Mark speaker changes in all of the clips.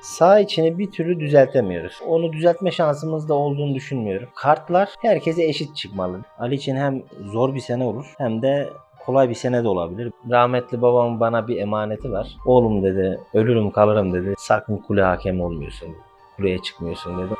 Speaker 1: Sağ içini bir türlü düzeltemiyoruz. Onu düzeltme şansımız da olduğunu düşünmüyorum. Kartlar herkese eşit çıkmalı. Ali için hem zor bir sene olur hem de kolay bir sene de olabilir. Rahmetli babamın bana bir emaneti var. Oğlum dedi ölürüm kalırım dedi. Sakın kule hakem olmuyorsun. Kuleye çıkmıyorsun dedi.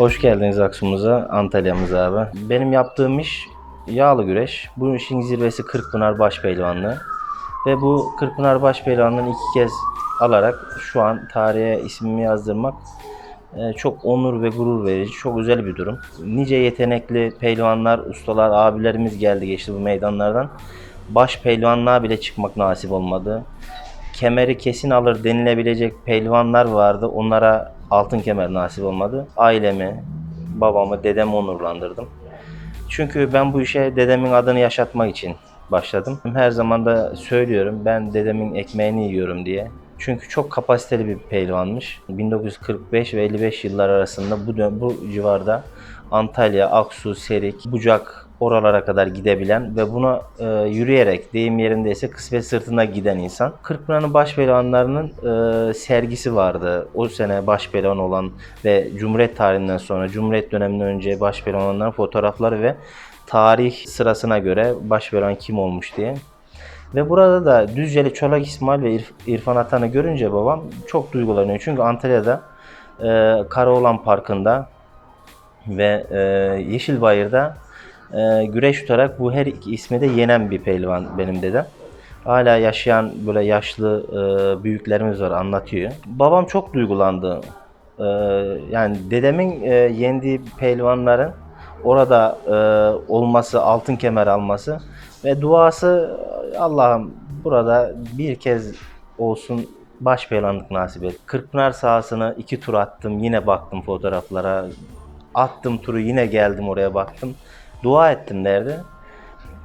Speaker 1: Hoş geldiniz Aksumu'za, Antalya'mıza abi. Benim yaptığım iş yağlı güreş. Bu işin zirvesi Kırkpınar Başpehlivanlığı. Ve bu Kırkpınar Başpehlivanlığı'nı iki kez alarak şu an tarihe ismimi yazdırmak e, çok onur ve gurur verici, çok özel bir durum. Nice yetenekli pehlivanlar, ustalar, abilerimiz geldi geçti bu meydanlardan. Baş pehlivanlığa bile çıkmak nasip olmadı. Kemeri kesin alır denilebilecek pehlivanlar vardı. Onlara altın kemer nasip olmadı. Ailemi, babamı, dedemi onurlandırdım. Çünkü ben bu işe dedemin adını yaşatmak için başladım. Her zaman da söylüyorum ben dedemin ekmeğini yiyorum diye. Çünkü çok kapasiteli bir pehlivanmış. 1945 ve 55 yıllar arasında bu bu civarda Antalya, Aksu, Serik, Bucak oralara kadar gidebilen ve buna e, yürüyerek deyim yerindeyse kısmet sırtına giden insan. Kırkpınar'ın baş pehlivanlarının e, sergisi vardı. O sene baş pehlivan olan ve Cumhuriyet tarihinden sonra Cumhuriyet döneminden önce baş pehlivan olanların fotoğrafları ve tarih sırasına göre baş pehlivan kim olmuş diye. Ve burada da Düzceli Çolak İsmail ve İrf- İrfan Atan'ı görünce babam çok duygulanıyor. Çünkü Antalya'da e, Karaoğlan Parkı'nda ve e, Yeşilbayır'da e, güreş tutarak bu her iki ismi de yenen bir pehlivan benim dedem. Hala yaşayan böyle yaşlı e, büyüklerimiz var anlatıyor. Babam çok duygulandı. E, yani dedemin e, yendiği pehlivanların orada e, olması, altın kemer alması ve duası Allah'ım burada bir kez olsun baş pehlivanlık nasip et. Kırkpınar sahasına iki tur attım. Yine baktım fotoğraflara. Attım turu yine geldim oraya baktım. Dua ettim derdi.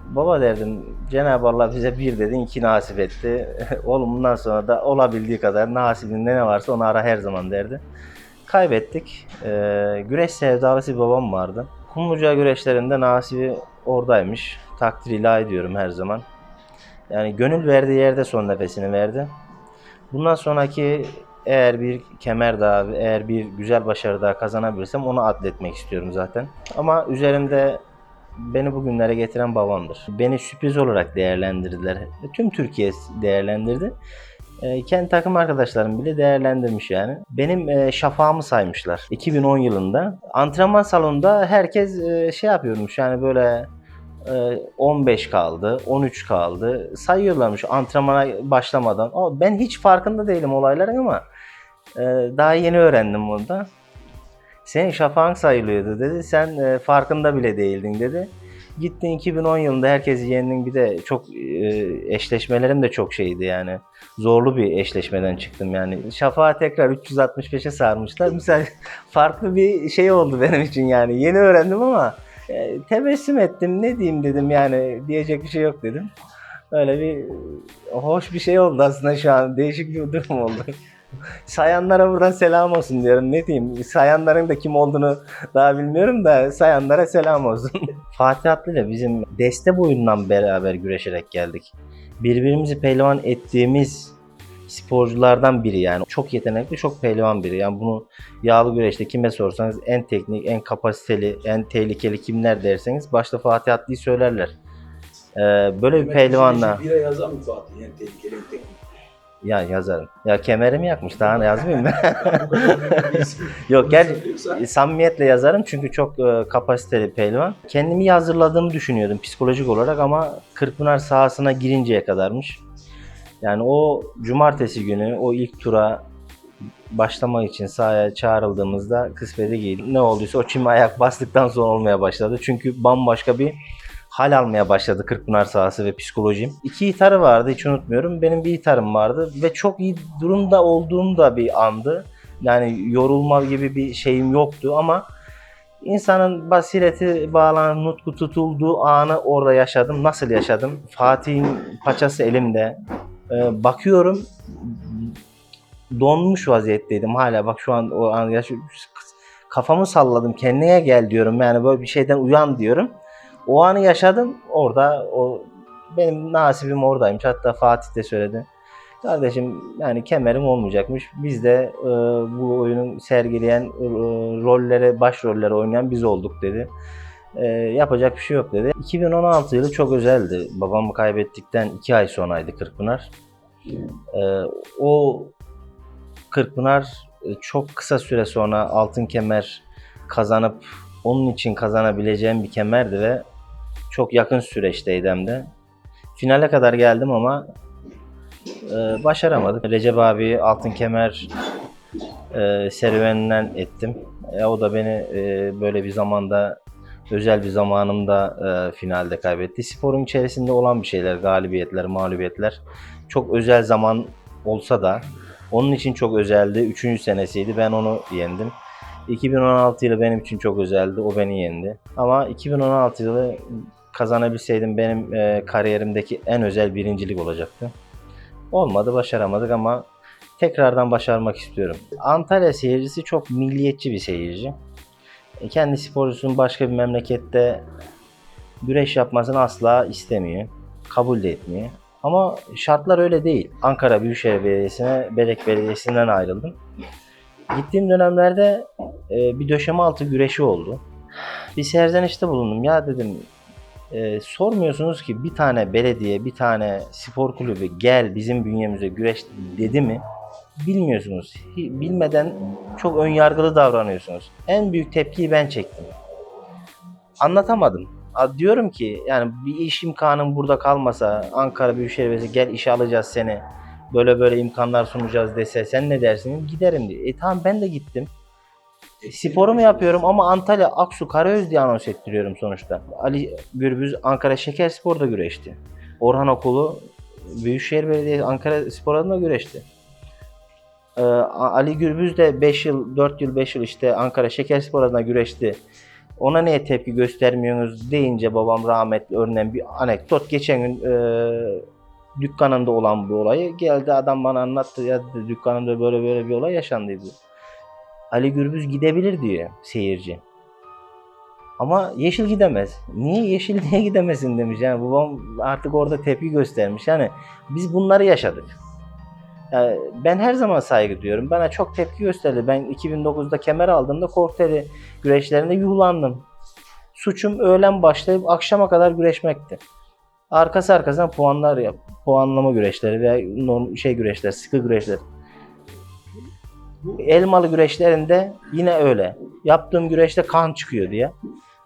Speaker 1: Baba derdim Cenab-ı Allah bize bir dedin iki nasip etti. Oğlum bundan sonra da olabildiği kadar nasibinde ne varsa onu ara her zaman derdi. Kaybettik. Ee, güreş sevdalısı bir babam vardı. Kumluca güreşlerinde nasibi oradaymış. Takdir ilahi ediyorum her zaman. Yani gönül verdiği yerde son nefesini verdi. Bundan sonraki eğer bir kemer daha, eğer bir güzel başarı daha kazanabilirsem onu adletmek istiyorum zaten. Ama üzerimde beni bugünlere getiren babamdır. Beni sürpriz olarak değerlendirdiler. Tüm Türkiye değerlendirdi. E, kendi takım arkadaşlarım bile değerlendirmiş yani. Benim e, şafağımı saymışlar. 2010 yılında. Antrenman salonunda herkes e, şey yapıyormuş yani böyle e, 15 kaldı, 13 kaldı. Sayıyorlarmış antrenmana başlamadan. Ama ben hiç farkında değilim olayların ama e, daha yeni öğrendim bunu da. Senin şafağın sayılıyordu dedi. Sen e, farkında bile değildin dedi. Gittin 2010 yılında herkesi yendin bir de çok e, eşleşmelerim de çok şeydi yani. Zorlu bir eşleşmeden çıktım yani. Şafağı tekrar 365'e sarmışlar. Mesela farklı bir şey oldu benim için yani. Yeni öğrendim ama e, tebessüm ettim. Ne diyeyim dedim yani. Diyecek bir şey yok dedim. Öyle bir hoş bir şey oldu aslında şu an. Değişik bir durum oldu. Sayanlara buradan selam olsun diyorum. Ne diyeyim? Sayanların da kim olduğunu daha bilmiyorum da sayanlara selam olsun. Fatih Atlı ile bizim deste boyundan beraber güreşerek geldik. Birbirimizi pehlivan ettiğimiz sporculardan biri yani. Çok yetenekli, çok pehlivan biri. Yani bunu yağlı güreşte kime sorsanız en teknik, en kapasiteli, en tehlikeli kimler derseniz başta Fatih Atlı'yı söylerler. Ee, böyle bir pehlivanla
Speaker 2: Bira yazar mı Fatih? En tehlikeli, en teknik.
Speaker 1: ya yazarım. Ya kemerimi yakmış daha ne yazmayayım ben.
Speaker 2: Bir.
Speaker 1: Yok gel samimiyetle yazarım çünkü çok e, kapasiteli pehlivan. Kendimi hazırladığımı düşünüyordum psikolojik olarak ama Kırkpınar sahasına girinceye kadarmış. Yani o cumartesi günü o ilk tura başlamak için sahaya çağrıldığımızda kısmeti giydim. Ne olduysa o çime ayak bastıktan sonra olmaya başladı. Çünkü bambaşka bir hal almaya başladı Kırkpınar sahası ve psikolojim. İki gitarı vardı hiç unutmuyorum. Benim bir gitarım vardı ve çok iyi durumda olduğum da bir andı. Yani yorulma gibi bir şeyim yoktu ama insanın basireti bağlanan nutku tutulduğu anı orada yaşadım. Nasıl yaşadım? Fatih'in paçası elimde. Ee, bakıyorum donmuş vaziyetteydim hala bak şu an o an yaş Kafamı salladım. Kendine gel diyorum. Yani böyle bir şeyden uyan diyorum. O anı yaşadım. Orada o benim nasibim oradaymış. Hatta Fatih de söyledi. Kardeşim yani kemerim olmayacakmış. Biz de e, bu oyunun sergileyen e, rollere, başrollere oynayan biz olduk dedi. E, yapacak bir şey yok dedi. 2016 yılı çok özeldi. Babamı kaybettikten 2 ay sonraydı Kırkpınar. E, o Kırkpınar e, çok kısa süre sonra altın kemer kazanıp onun için kazanabileceğim bir kemerdi ve çok yakın süreçteydi hem de. Finale kadar geldim ama e, başaramadık. Recep abi altın kemer e, serüveninden ettim. E, o da beni e, böyle bir zamanda özel bir zamanımda e, finalde kaybetti. Sporun içerisinde olan bir şeyler, galibiyetler, mağlubiyetler. Çok özel zaman olsa da onun için çok özeldi. Üçüncü senesiydi. Ben onu yendim. 2016 yılı benim için çok özeldi. O beni yendi. Ama 2016 yılı kazanabilseydim benim e, kariyerimdeki en özel birincilik olacaktı. Olmadı, başaramadık ama tekrardan başarmak istiyorum. Antalya seyircisi çok milliyetçi bir seyirci. E, Kendi sporcusunun başka bir memlekette güreş yapmasını asla istemiyor. Kabul de etmiyor. Ama şartlar öyle değil. Ankara Büyükşehir Belediyesi'ne, Belek Belediyesi'nden ayrıldım. Gittiğim dönemlerde e, bir döşeme altı güreşi oldu. Bir serzenişte bulundum. Ya dedim e, sormuyorsunuz ki bir tane belediye, bir tane spor kulübü gel bizim bünyemize güreş dedi mi? Bilmiyorsunuz. Bilmeden çok ön yargılı davranıyorsunuz. En büyük tepkiyi ben çektim. Anlatamadım. Diyorum ki yani bir iş imkanın burada kalmasa Ankara Büyükşehir Belediyesi gel işe alacağız seni. Böyle böyle imkanlar sunacağız dese sen ne dersin? Giderim diye. E tamam ben de gittim. Sporumu yapıyorum ama Antalya, Aksu, Karaöz diye anons ettiriyorum sonuçta. Ali Gürbüz Ankara Şeker Spor'da güreşti. Orhan Okulu Büyükşehir Belediyesi Ankara Spor adına güreşti. Ee, Ali Gürbüz de 5 yıl, 4 yıl, 5 yıl işte Ankara Şeker Spor adına güreşti. Ona niye tepki göstermiyorsunuz deyince babam rahmetli örneğin bir anekdot. Geçen gün e, dükkanında olan bu olayı geldi adam bana anlattı. Ya dedi, dükkanımda böyle böyle bir olay yaşandıydı. Ali Gürbüz gidebilir diyor seyirci. Ama Yeşil gidemez. Niye Yeşil niye gidemesin demiş. Yani babam artık orada tepki göstermiş. Yani biz bunları yaşadık. Yani ben her zaman saygı duyuyorum. Bana çok tepki gösterdi. Ben 2009'da kemer aldığımda Korteli güreşlerinde yuhlandım. Suçum öğlen başlayıp akşama kadar güreşmekti. Arkası arkasına puanlar yap. Puanlama güreşleri veya norm şey güreşler, sıkı güreşler. Elmalı güreşlerinde yine öyle. Yaptığım güreşte kan çıkıyor diye.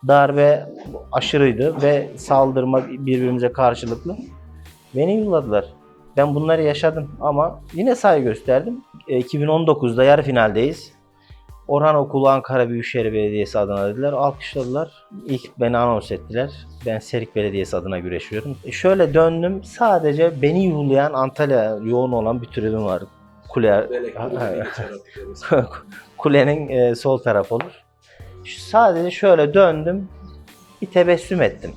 Speaker 1: Darbe aşırıydı ve saldırma birbirimize karşılıklı. Beni yolladılar. Ben bunları yaşadım ama yine saygı gösterdim. E, 2019'da yarı finaldeyiz. Orhan Okulu Ankara Büyükşehir Belediyesi adına dediler. Alkışladılar. İlk beni anons ettiler. Ben Serik Belediyesi adına güreşiyorum. E, şöyle döndüm. Sadece beni yuhlayan Antalya yoğun olan bir tribün var. Kule, kulenin e, sol tarafı olur. Şu- Sadece şöyle döndüm. Bir tebessüm ettim.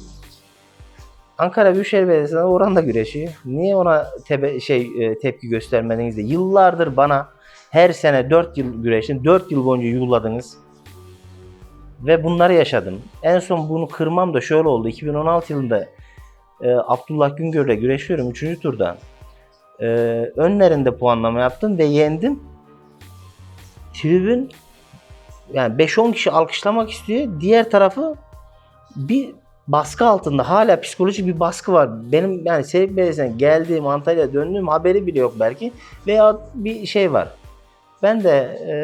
Speaker 1: Ankara Büyükşehir Belediyesi'nden Orhan da güreşiyor. Niye ona tebe- şey e, tepki göstermediniz de yıllardır bana her sene 4 yıl güreşin 4 yıl boyunca yolladınız. Ve bunları yaşadım. En son bunu kırmam da şöyle oldu. 2016 yılında e, Abdullah Güngör'le güreşiyorum 3. turda. E, önlerinde puanlama yaptım ve yendim. Tribün yani 5-10 kişi alkışlamak istiyor. Diğer tarafı bir baskı altında. Hala psikolojik bir baskı var. Benim yani Serik Belediyesi'ne geldiğim Antalya'ya döndüğüm haberi bile yok belki. Veya bir şey var. Ben de e,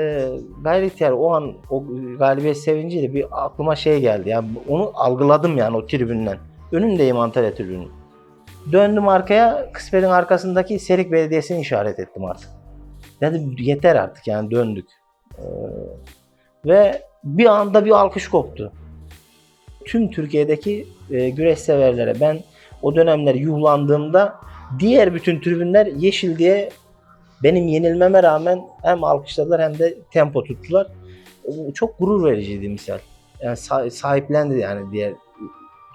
Speaker 1: gayri ihtiyar o an o galibiyet sevinciyle bir aklıma şey geldi. Yani onu algıladım yani o tribünden. Önündeyim Antalya tribünün. Döndüm arkaya, kısmetin arkasındaki Serik Belediyesi'ni işaret ettim artık. Dedim yeter artık yani döndük. Ee, ve bir anda bir alkış koptu. Tüm Türkiye'deki e, güreş severlere ben o dönemler yuhlandığımda diğer bütün tribünler yeşil diye benim yenilmeme rağmen hem alkışladılar hem de tempo tuttular. O çok gurur vericiydi misal. Yani sa- sahiplendi yani diğer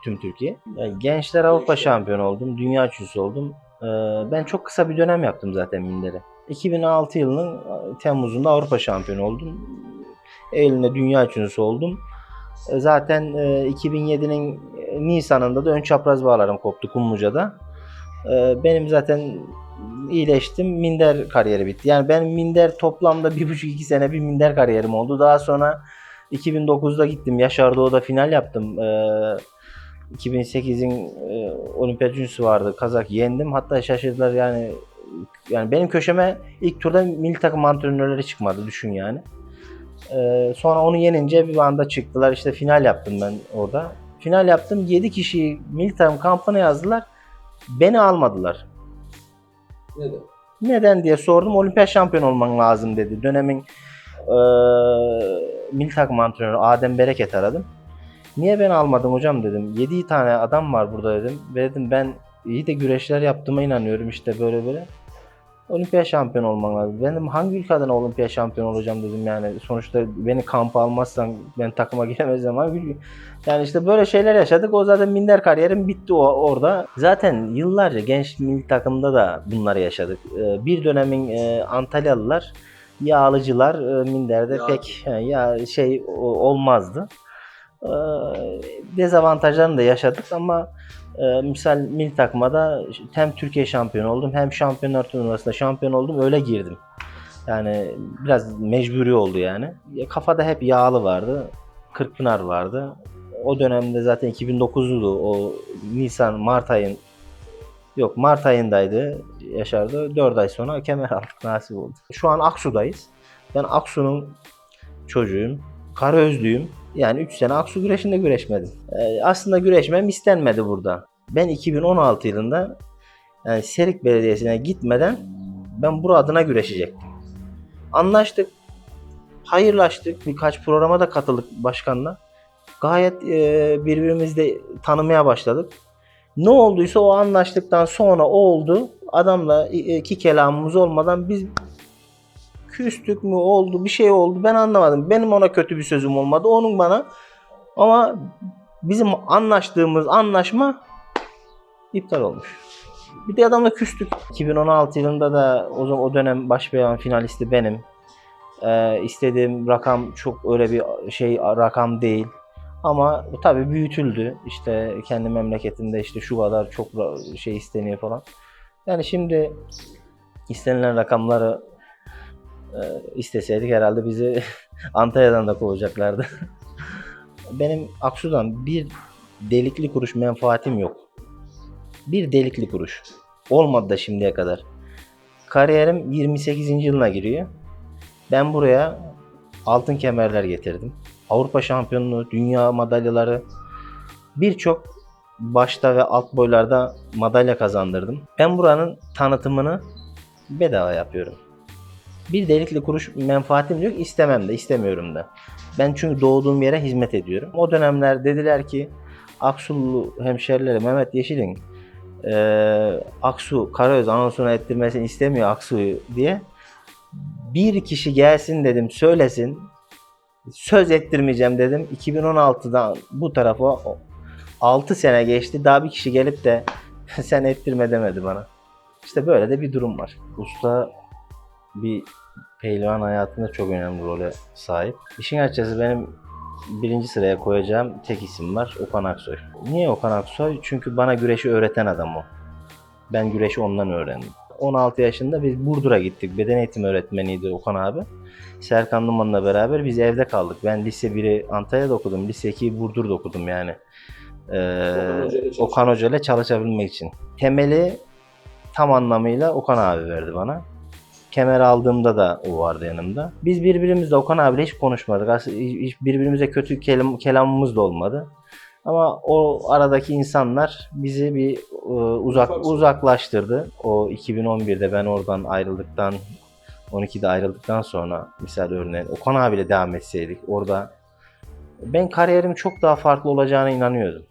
Speaker 1: tüm Türkiye. Yani gençler Avrupa şampiyonu oldum, dünya üçüncüsü oldum. Ee, ben çok kısa bir dönem yaptım zaten Minder'e. 2006 yılının e, Temmuz'unda Avrupa şampiyonu oldum. Eylül'de dünya üçüncüsü oldum. E, Zaten e, 2007'nin Nisan'ında da ön çapraz bağlarım koptu Kumluca'da. E, Benim zaten iyileştim. Minder kariyeri bitti. Yani ben minder toplamda bir buçuk iki sene bir minder kariyerim oldu. Daha sonra 2009'da gittim. Yaşar Doğu'da final yaptım. E, 2008'in e, olimpiyat üçüncüsü vardı. Kazak yendim. Hatta şaşırdılar yani yani benim köşeme ilk turda milli takım antrenörleri çıkmadı düşün yani. Ee, sonra onu yenince bir anda çıktılar. İşte final yaptım ben orada. Final yaptım. 7 kişiyi milli takım kampına yazdılar. Beni almadılar.
Speaker 2: Neden?
Speaker 1: Neden diye sordum. Olimpiyat şampiyon olman lazım dedi. Dönemin eee milli takım antrenörü Adem Bereket aradım. Niye beni almadın hocam dedim. 7 tane adam var burada dedim. Ve dedim ben iyi de güreşler yaptığıma inanıyorum işte böyle böyle. Olimpiyat şampiyon olman lazım. Ben dedim hangi ülkeden olimpiyat şampiyon olacağım dedim yani. Sonuçta beni kampa almazsan ben takıma giremezsem hangi ülke- Yani işte böyle şeyler yaşadık. O zaten minder kariyerim bitti o orada. Zaten yıllarca genç milli takımda da bunları yaşadık. Ee, Bir dönemin e, Antalyalılar yağlıcılar e, minderde
Speaker 2: Yağ-
Speaker 1: pek ya şey olmazdı. Ee, Dezavantajlarını da yaşadık ama e, misal milli takıma da hem Türkiye şampiyonu oldum hem şampiyonlar turnuvasında şampiyon oldum öyle girdim. Yani biraz mecburi oldu yani. Ya Kafada hep yağlı vardı. Kırkpınar vardı. O dönemde zaten 2009'du o Nisan Mart ayın yok Mart ayındaydı Yaşar'da. 4 ay sonra kemer aldık nasip oldu. Şu an Aksu'dayız. Ben Aksu'nun çocuğuyum. Karaözlüyüm. Yani 3 sene Aksu güreşinde güreşmedim. Ee, aslında güreşmem istenmedi burada. Ben 2016 yılında yani Serik Belediyesi'ne gitmeden ben bura adına güreşecektim. Anlaştık. Hayırlaştık. Birkaç programa da katıldık başkanla. Gayet e, birbirimizi de tanımaya başladık. Ne olduysa o anlaştıktan sonra o oldu. Adamla e, iki kelamımız olmadan biz küstük mü oldu bir şey oldu ben anlamadım. Benim ona kötü bir sözüm olmadı. Onun bana ama bizim anlaştığımız anlaşma iptal olmuş. Bir de adamla küstük. 2016 yılında da o zaman o dönem başbayan finalisti benim. Ee, istediğim rakam çok öyle bir şey rakam değil. Ama tabii büyütüldü. İşte kendi memleketinde işte şu kadar çok şey isteniyor falan. Yani şimdi istenilen rakamları isteseydik herhalde bizi Antalya'dan da kovacaklardı. Benim Aksu'dan bir delikli kuruş menfaatim yok. Bir delikli kuruş. Olmadı da şimdiye kadar. Kariyerim 28. yılına giriyor. Ben buraya altın kemerler getirdim. Avrupa şampiyonluğu, dünya madalyaları, birçok başta ve alt boylarda madalya kazandırdım. Ben buranın tanıtımını bedava yapıyorum. Bir delikli kuruş menfaatim yok, istemem de, istemiyorum da. Ben çünkü doğduğum yere hizmet ediyorum. O dönemler dediler ki Aksullu hemşerileri Mehmet Yeşil'in eee, Aksu Karayöz anonsunu ettirmesini istemiyor Aksu'yu diye. Bir kişi gelsin dedim söylesin. Söz ettirmeyeceğim dedim. 2016'dan bu tarafa 6 sene geçti. Daha bir kişi gelip de sen ettirme demedi bana. İşte böyle de bir durum var. Usta bir pehlivan hayatında çok önemli role sahip. İşin açıkçası benim birinci sıraya koyacağım tek isim var. Okan Aksoy. Niye Okan Aksoy? Çünkü bana güreşi öğreten adam o. Ben güreşi ondan öğrendim. 16 yaşında biz Burdur'a gittik. Beden eğitimi öğretmeniydi Okan abi. Serkan Numan'la beraber biz evde kaldık. Ben lise 1'i Antalya'da okudum. Lise 2'yi Burdur'da okudum yani. Ee,
Speaker 2: Okan Hoca ile çalışmak.
Speaker 1: Okan Hoca ile çalışabilmek için. Temeli tam anlamıyla Okan abi verdi bana. Kemer aldığımda da o vardı yanımda. Biz birbirimizle Okan abiyle hiç konuşmadık. Aslında hiç birbirimize kötü kelam, kelamımız da olmadı. Ama o aradaki insanlar bizi bir e, uzak uzaklaştırdı. O 2011'de ben oradan ayrıldıktan 12'de ayrıldıktan sonra misal örneğin Okan abiyle devam etseydik orada ben kariyerim çok daha farklı olacağına inanıyordum.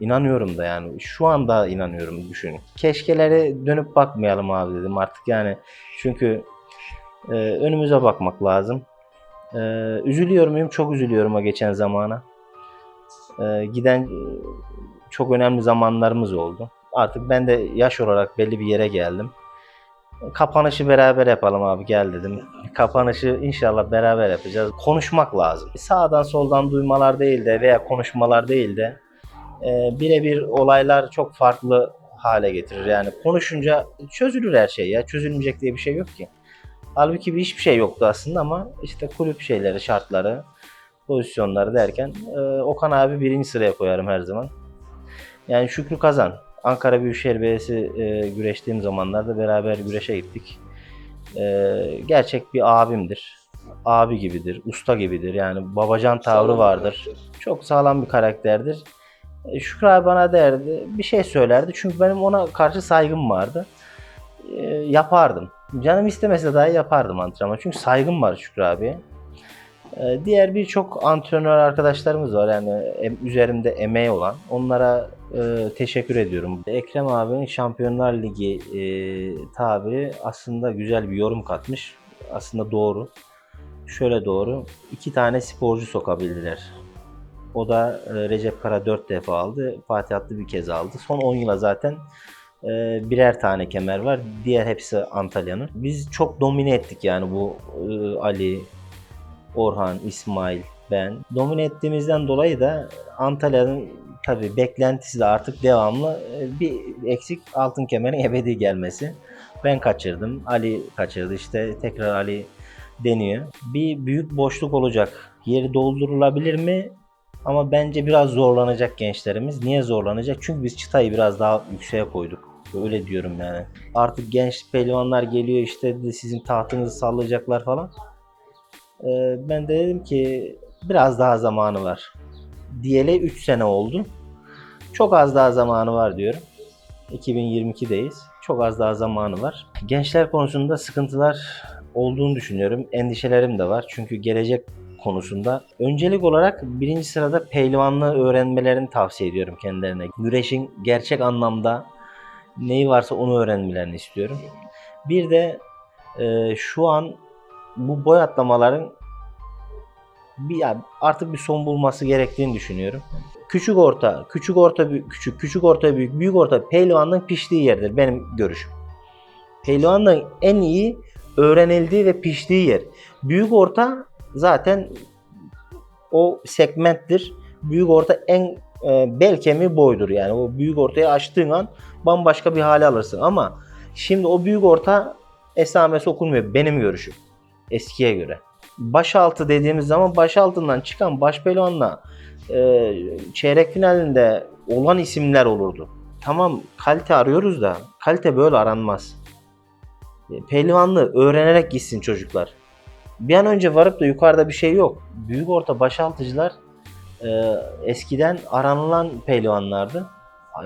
Speaker 1: İnanıyorum da yani. Şu anda inanıyorum düşünün. Keşkelere dönüp bakmayalım abi dedim artık yani. Çünkü e, önümüze bakmak lazım. E, üzülüyor muyum? Çok üzülüyorum o geçen zamana. E, giden e, çok önemli zamanlarımız oldu. Artık ben de yaş olarak belli bir yere geldim. Kapanışı beraber yapalım abi gel dedim. Kapanışı inşallah beraber yapacağız. Konuşmak lazım. Sağdan soldan duymalar değil de veya konuşmalar değil de e, birebir olaylar çok farklı hale getirir. Yani konuşunca çözülür her şey ya. Çözülmeyecek diye bir şey yok ki. Halbuki bir hiçbir şey yoktu aslında ama işte kulüp şeyleri, şartları, pozisyonları derken e, Okan abi birinci sıraya koyarım her zaman. Yani Şükrü Kazan. Ankara Büyükşehir Belediyesi e, güreştiğim zamanlarda beraber güreşe gittik. E, gerçek bir abimdir. Abi gibidir, usta gibidir. Yani babacan tavrı
Speaker 2: Sağlam
Speaker 1: vardır.
Speaker 2: karakter.
Speaker 1: Çok sağlam bir karakterdir. E, Şükrü abi bana derdi, bir şey söylerdi. Çünkü benim ona karşı saygım vardı. E, yapardım. Canım istemese dahi yapardım antrenman. Çünkü saygım var Şükrü abiye. E, diğer birçok antrenör arkadaşlarımız var yani em- üzerinde emeği olan. Onlara e, teşekkür ediyorum. Ekrem abinin Şampiyonlar Ligi e, tabiri aslında güzel bir yorum katmış. Aslında doğru. Şöyle doğru. İki tane sporcu sokabildiler. O da e, Recep Kara 4 defa aldı. Fatih Atlı bir kez aldı. Son 10 yıla zaten e, birer tane kemer var. Diğer hepsi Antalya'nın. Biz çok domine ettik yani bu e, Ali, Orhan, İsmail, ben. Domine ettiğimizden dolayı da Antalya'nın tabii beklentisi de artık devamlı bir eksik altın kemerin ebedi gelmesi. Ben kaçırdım. Ali kaçırdı. İşte tekrar Ali deniyor. Bir büyük boşluk olacak. Yeri doldurulabilir mi? Ama bence biraz zorlanacak gençlerimiz. Niye zorlanacak? Çünkü biz çıtayı biraz daha yükseğe koyduk. Öyle diyorum yani. Artık genç pehlivanlar geliyor işte de sizin tahtınızı sallayacaklar falan. Ee, ben de dedim ki biraz daha zamanı var. Diyele 3 sene oldu. Çok az daha zamanı var diyorum. 2022'deyiz. Çok az daha zamanı var. Gençler konusunda sıkıntılar olduğunu düşünüyorum. Endişelerim de var. Çünkü gelecek konusunda öncelik olarak birinci sırada pehlivanlığı öğrenmelerini tavsiye ediyorum kendilerine. Güreşin gerçek anlamda neyi varsa onu öğrenmelerini istiyorum. Bir de e, şu an bu boy atlamaların bir artık bir son bulması gerektiğini düşünüyorum. Küçük orta, küçük orta büyük, küçük, küçük orta büyük, büyük orta pehlivanlığın piştiği yerdir benim görüşüm. Pehlivanlığın en iyi öğrenildiği ve piştiği yer. Büyük orta zaten o segmenttir. Büyük orta en e, bel kemiği boydur yani. O büyük ortayı açtığın an bambaşka bir hale alırsın. Ama şimdi o büyük orta esamesi okunmuyor benim görüşüm. Eskiye göre. Başaltı dediğimiz zaman başaltından çıkan baş pelonla e, çeyrek finalinde olan isimler olurdu. Tamam kalite arıyoruz da kalite böyle aranmaz. E, Pehlivanlığı öğrenerek gitsin çocuklar. Bir an önce varıp da yukarıda bir şey yok. Büyük orta başaltıcılar e, eskiden aranılan pehlivanlardı.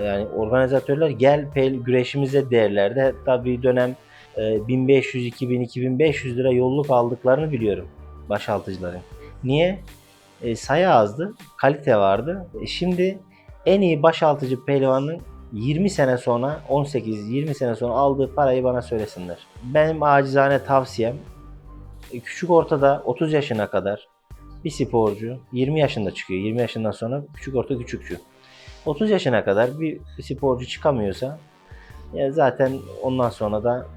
Speaker 1: Yani organizatörler gel pel güreşimize derlerdi. Hatta bir dönem e, 1500, 2000, 2500 lira yolluk aldıklarını biliyorum başaltıcıların. Niye? E, sayı azdı, kalite vardı. E, şimdi en iyi başaltıcı pehlivanın 20 sene sonra, 18-20 sene sonra aldığı parayı bana söylesinler. Benim acizane tavsiyem küçük ortada 30 yaşına kadar bir sporcu 20 yaşında çıkıyor. 20 yaşından sonra küçük orta küçükçü. 30 yaşına kadar bir sporcu çıkamıyorsa ya zaten ondan sonra da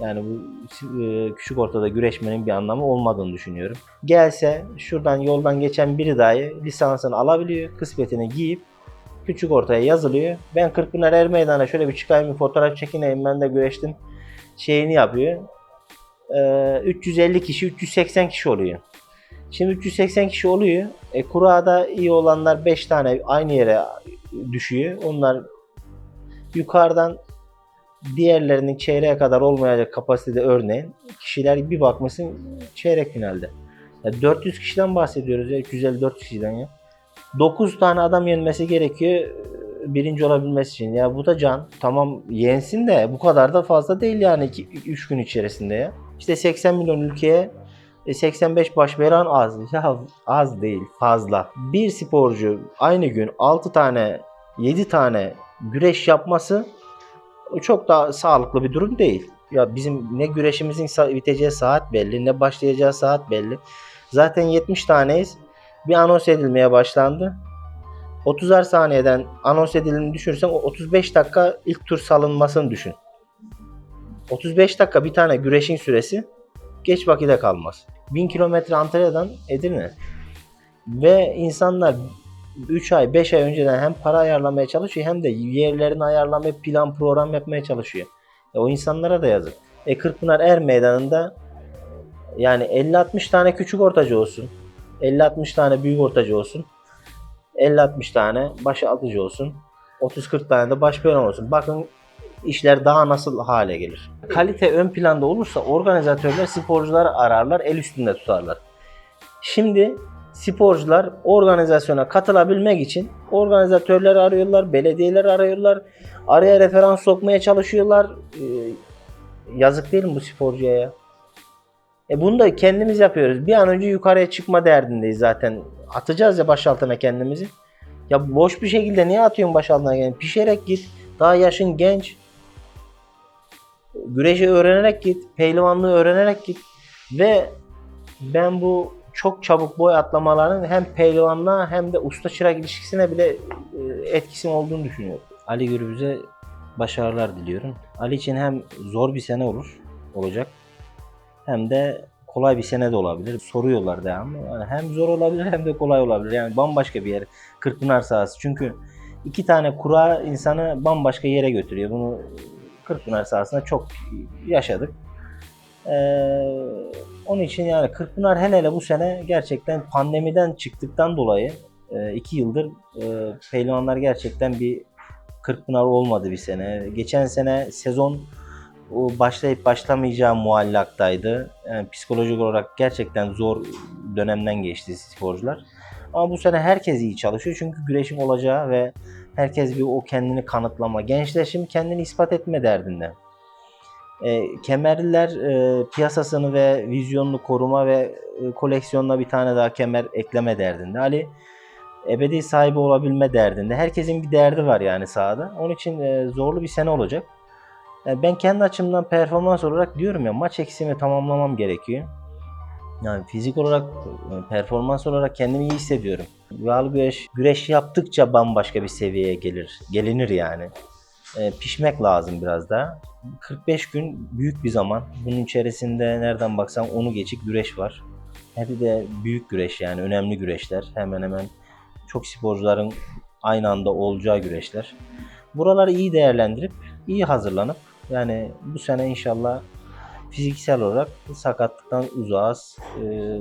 Speaker 1: yani bu e, küçük ortada güreşmenin bir anlamı olmadığını düşünüyorum. Gelse şuradan yoldan geçen biri dahi lisansını alabiliyor. Kısmetini giyip küçük ortaya yazılıyor. Ben Kırkpınar Er Meydan'a şöyle bir çıkayım bir fotoğraf çekineyim ben de güreştim şeyini yapıyor. Ee, 350 kişi 380 kişi oluyor. Şimdi 380 kişi oluyor. E, kurada iyi olanlar 5 tane aynı yere düşüyor. Onlar yukarıdan diğerlerinin çeyreğe kadar olmayacak kapasitede örneğin kişiler bir bakmışsın çeyrek finalde. Ya 400 kişiden bahsediyoruz ya 350-400 kişiden ya. 9 tane adam yenmesi gerekiyor e, birinci olabilmesi için. Ya bu da can. Tamam yensin de bu kadar da fazla değil yani 3 gün içerisinde ya. İşte 80 milyon ülkeye e, 85 baş veren az. Ya az değil fazla. Bir sporcu aynı gün 6 tane 7 tane güreş yapması çok da sağlıklı bir durum değil. Ya bizim ne güreşimizin biteceği saat belli, ne başlayacağı saat belli. Zaten 70 taneyiz. Bir anons edilmeye başlandı. 30'ar saniyeden anons edildiğini düşünürsen o 35 dakika ilk tur salınmasını düşün. 35 dakika bir tane güreşin süresi geç vakide kalmaz. 1000 kilometre Antalya'dan Edirne. Ve insanlar 3 ay 5 ay önceden hem para ayarlamaya çalışıyor hem de yerlerini ayarlamaya plan program yapmaya çalışıyor. E, o insanlara da yazık. E Kırkpınar Er Meydanı'nda yani 50-60 tane küçük ortacı olsun. 50-60 tane büyük ortacı olsun. 50-60 tane baş altıcı olsun. 30-40 tane de baş pehlivan olsun. Bakın işler daha nasıl hale gelir. Kalite ön planda olursa organizatörler sporcuları ararlar, el üstünde tutarlar. Şimdi sporcular organizasyona katılabilmek için organizatörleri arıyorlar, belediyeleri arıyorlar, araya referans sokmaya çalışıyorlar. Ee, yazık değil mi bu sporcuya ya? E bunu da kendimiz yapıyoruz. Bir an önce yukarıya çıkma derdindeyiz zaten. Atacağız ya baş altına kendimizi. Ya boş bir şekilde niye atıyorsun baş altına kendini? Pişerek git. Daha yaşın genç. Güreşi öğrenerek git. Pehlivanlığı öğrenerek git. Ve ben bu çok çabuk boy atlamaların hem pehlivanlığa hem de usta çırak ilişkisine bile e, etkisinin olduğunu düşünüyorum. Ali Gürbüz'e başarılar diliyorum. Ali için hem zor bir sene olur, olacak hem de kolay bir sene de olabilir. Soruyorlar devamlı. Yani hem zor olabilir hem de kolay olabilir. Yani bambaşka bir yer. Kırkpınar sahası. Çünkü iki tane kura insanı bambaşka yere götürüyor. Bunu Kırkpınar sahasında çok yaşadık. Ee, onun için yani Kırkpınar hele hele bu sene gerçekten pandemiden çıktıktan dolayı e, iki yıldır e, pehlivanlar gerçekten bir Kırkpınar olmadı bir sene. Geçen sene sezon başlayıp başlamayacağı muallaktaydı. Yani psikolojik olarak gerçekten zor dönemden geçti sporcular. Ama bu sene herkes iyi çalışıyor çünkü güreşin olacağı ve herkes bir o kendini kanıtlama. Gençler şimdi kendini ispat etme derdinde. E, kemerliler e, piyasasını ve vizyonunu koruma ve e, koleksiyonuna bir tane daha kemer ekleme derdinde. Ali ebedi sahibi olabilme derdinde. Herkesin bir derdi var yani sahada. Onun için e, zorlu bir sene olacak. Yani ben kendi açımdan performans olarak diyorum ya maç eksiğimi tamamlamam gerekiyor. Yani fizik olarak, e, performans olarak kendimi iyi hissediyorum. Yağlı güreş, güreş yaptıkça bambaşka bir seviyeye gelir. Gelinir yani. E, pişmek lazım biraz daha. 45 gün büyük bir zaman. Bunun içerisinde nereden baksan onu geçik güreş var. Hep de büyük güreş yani önemli güreşler. Hemen hemen çok sporcuların aynı anda olacağı güreşler. Buraları iyi değerlendirip, iyi hazırlanıp yani bu sene inşallah fiziksel olarak sakatlıktan uzağız. Ee,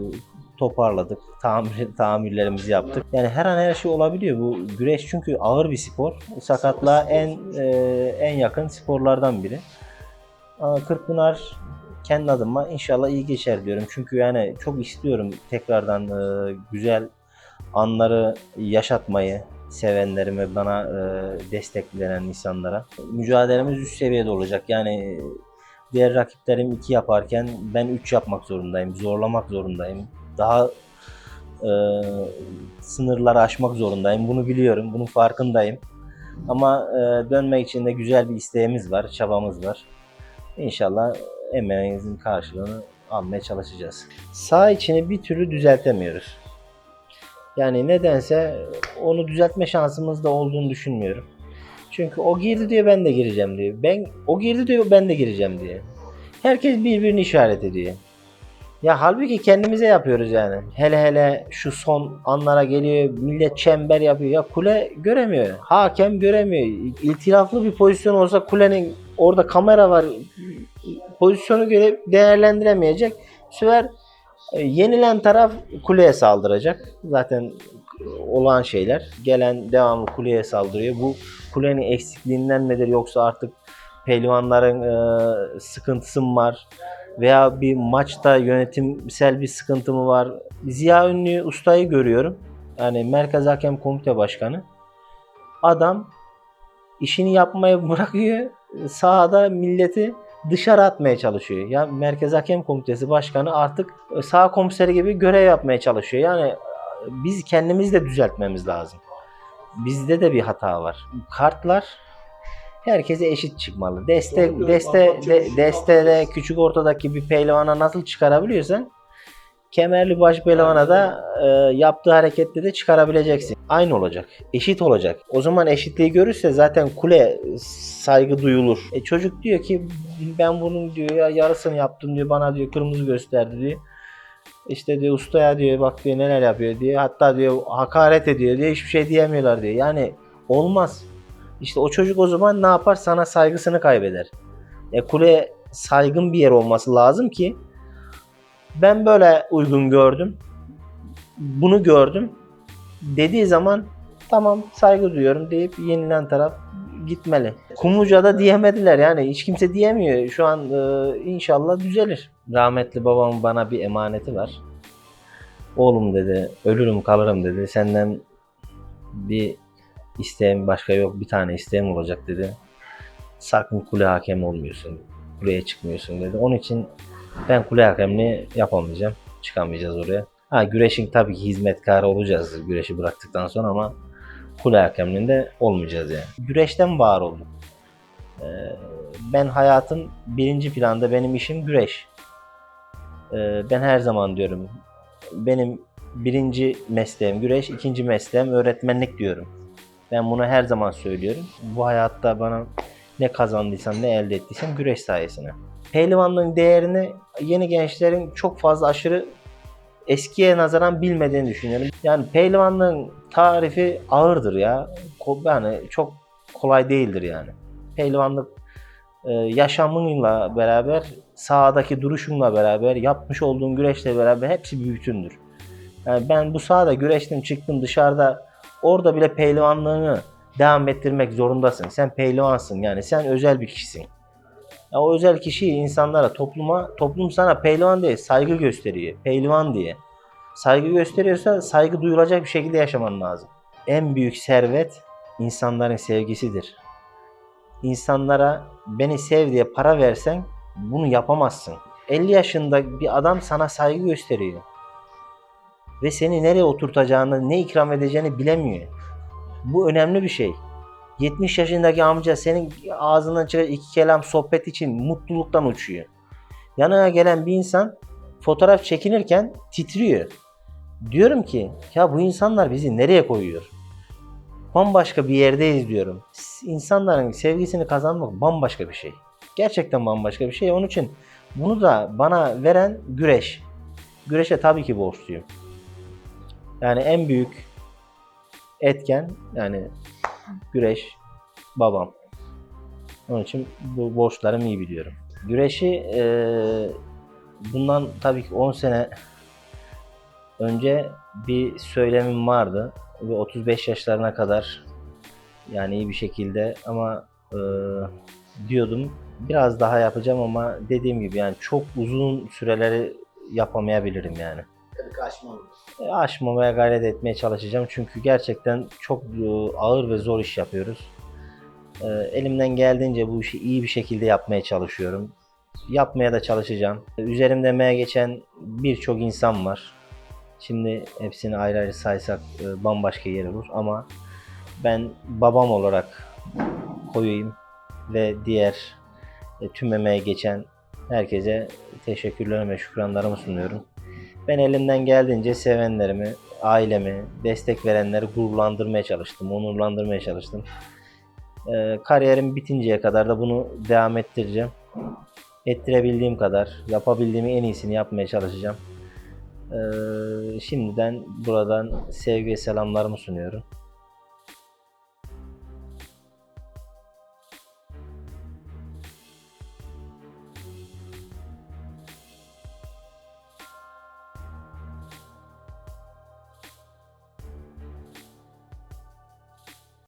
Speaker 1: toparladık. Tamir, tamirlerimizi yaptık. Yani her an her şey olabiliyor. Bu güreş çünkü ağır bir spor. Sakatlığa en e, en yakın sporlardan biri. Kırkpınar kendi adıma inşallah iyi geçer diyorum. Çünkü yani çok istiyorum tekrardan e, güzel anları yaşatmayı sevenlerime, bana e, destek veren insanlara. Mücadelemiz üst seviyede olacak. Yani diğer rakiplerim 2 yaparken ben 3 yapmak zorundayım. Zorlamak zorundayım. Daha e, sınırları aşmak zorundayım. Bunu biliyorum. Bunun farkındayım. Ama e, dönmek için de güzel bir isteğimiz var, çabamız var. İnşallah emeğimizin karşılığını almaya çalışacağız. Sağ içini bir türlü düzeltemiyoruz. Yani nedense onu düzeltme şansımız da olduğunu düşünmüyorum. Çünkü o girdi diyor ben de gireceğim diyor. Ben o girdi diyor ben de gireceğim diye. Herkes birbirini işaret ediyor. Ya halbuki kendimize yapıyoruz yani. Hele hele şu son anlara geliyor millet çember yapıyor. Ya kule göremiyor. Hakem göremiyor. İltilaflı bir pozisyon olsa kulenin orada kamera var. Pozisyonu göre değerlendiremeyecek. Sefer e, Yenilen taraf kuleye saldıracak. Zaten olan şeyler. Gelen devamlı kuleye saldırıyor. Bu kulenin eksikliğinden midir yoksa artık pehlivanların e, sıkıntısı mı var? Veya bir maçta yönetimsel bir sıkıntı mı var? Ziya Ünlü ustayı görüyorum. Yani Merkez Hakem Komite Başkanı. Adam işini yapmayı bırakıyor. Sahada milleti dışarı atmaya çalışıyor. Ya Merkez Hakem Komitesi Başkanı artık sağ komiseri gibi görev yapmaya çalışıyor. Yani biz kendimiz de düzeltmemiz lazım. Bizde de bir hata var. Kartlar herkese eşit çıkmalı. Deste
Speaker 2: Doğru,
Speaker 1: deste de, destede küçük ortadaki bir pehlivana nasıl çıkarabiliyorsan Kemerli baş pelevana da e, yaptığı harekette de çıkarabileceksin. Aynı olacak. Eşit olacak. O zaman eşitliği görürse zaten kule saygı duyulur. E çocuk diyor ki ben bunun diyor ya yarısını yaptım diyor bana diyor kırmızı gösterdi diyor. İşte diyor ustaya diyor bak diyor neler yapıyor diyor. Hatta diyor hakaret ediyor diyor hiçbir şey diyemiyorlar diyor. Yani olmaz. İşte o çocuk o zaman ne yapar? Sana saygısını kaybeder. E kule saygın bir yer olması lazım ki ben böyle uygun gördüm. Bunu gördüm. Dediği zaman tamam saygı duyuyorum deyip yenilen taraf gitmeli. Kumluca'da diyemediler yani hiç kimse diyemiyor. Şu an e, inşallah düzelir. Rahmetli babamın bana bir emaneti var. Oğlum dedi ölürüm kalırım dedi. Senden bir isteğim başka yok bir tane isteğim olacak dedi. Sakın kule hakem olmuyorsun. Kuleye çıkmıyorsun dedi. Onun için ben kule hakemliği yapamayacağım. Çıkamayacağız oraya. Ha güreşin tabii ki hizmetkarı olacağız güreşi bıraktıktan sonra ama kule hakemliğinde olmayacağız yani. Güreşten var oldum. Ee, ben hayatın birinci planda benim işim güreş. Ee, ben her zaman diyorum benim birinci mesleğim güreş, ikinci mesleğim öğretmenlik diyorum. Ben bunu her zaman söylüyorum. Bu hayatta bana ne kazandıysam ne elde ettiysem güreş sayesinde. Pehlivanlığın değerini yeni gençlerin çok fazla aşırı eskiye nazaran bilmediğini düşünüyorum. Yani pehlivanlığın tarifi ağırdır ya. Yani çok kolay değildir yani. Pehlivanlık e, yaşamınla beraber, sahadaki duruşunla beraber, yapmış olduğun güreşle beraber hepsi bir bütündür. Yani ben bu sahada güreştim, çıktım dışarıda orada bile pehlivanlığını devam ettirmek zorundasın. Sen pehlivansın yani sen özel bir kişisin. Ya o özel kişiyi insanlara, topluma, toplum sana pehlivan diye saygı gösteriyor. Pehlivan diye. Saygı gösteriyorsa saygı duyulacak bir şekilde yaşaman lazım. En büyük servet insanların sevgisidir. İnsanlara beni sev diye para versen bunu yapamazsın. 50 yaşında bir adam sana saygı gösteriyor. Ve seni nereye oturtacağını, ne ikram edeceğini bilemiyor. Bu önemli bir şey. 70 yaşındaki amca senin ağzından çıkan iki kelam sohbet için mutluluktan uçuyor. Yanına gelen bir insan fotoğraf çekinirken titriyor. Diyorum ki ya bu insanlar bizi nereye koyuyor? Bambaşka bir yerdeyiz diyorum. İnsanların sevgisini kazanmak bambaşka bir şey. Gerçekten bambaşka bir şey. Onun için bunu da bana veren güreş. Güreşe tabii ki borçluyum. Yani en büyük etken yani güreş babam. Onun için bu borçlarımı iyi biliyorum. Güreşi eee, bundan tabii ki 10 sene önce bir söylemim vardı ve 35 yaşlarına kadar yani iyi bir şekilde ama eee, diyordum biraz daha yapacağım ama dediğim gibi yani çok uzun süreleri yapamayabilirim yani.
Speaker 2: Tabii kaçmalı.
Speaker 1: E, aşmamaya gayret etmeye çalışacağım. Çünkü gerçekten çok e, ağır ve zor iş yapıyoruz. E, Elimden geldiğince bu işi iyi bir şekilde yapmaya çalışıyorum. Yapmaya da çalışacağım. Üzerimde emeğe geçen birçok insan var. Şimdi hepsini ayrı ayrı saysak bambaşka yer olur ama ben babam olarak koyayım ve diğer tüm emeğe geçen herkese teşekkürlerimi ve şükranlarımı sunuyorum. Ben elimden geldiğince sevenlerimi, ailemi, destek verenleri gururlandırmaya çalıştım, onurlandırmaya çalıştım. Ee, kariyerim bitinceye kadar da bunu devam ettireceğim. Ettirebildiğim kadar, yapabildiğimi en iyisini yapmaya çalışacağım. Ee, şimdiden buradan sevgi ve selamlarımı sunuyorum.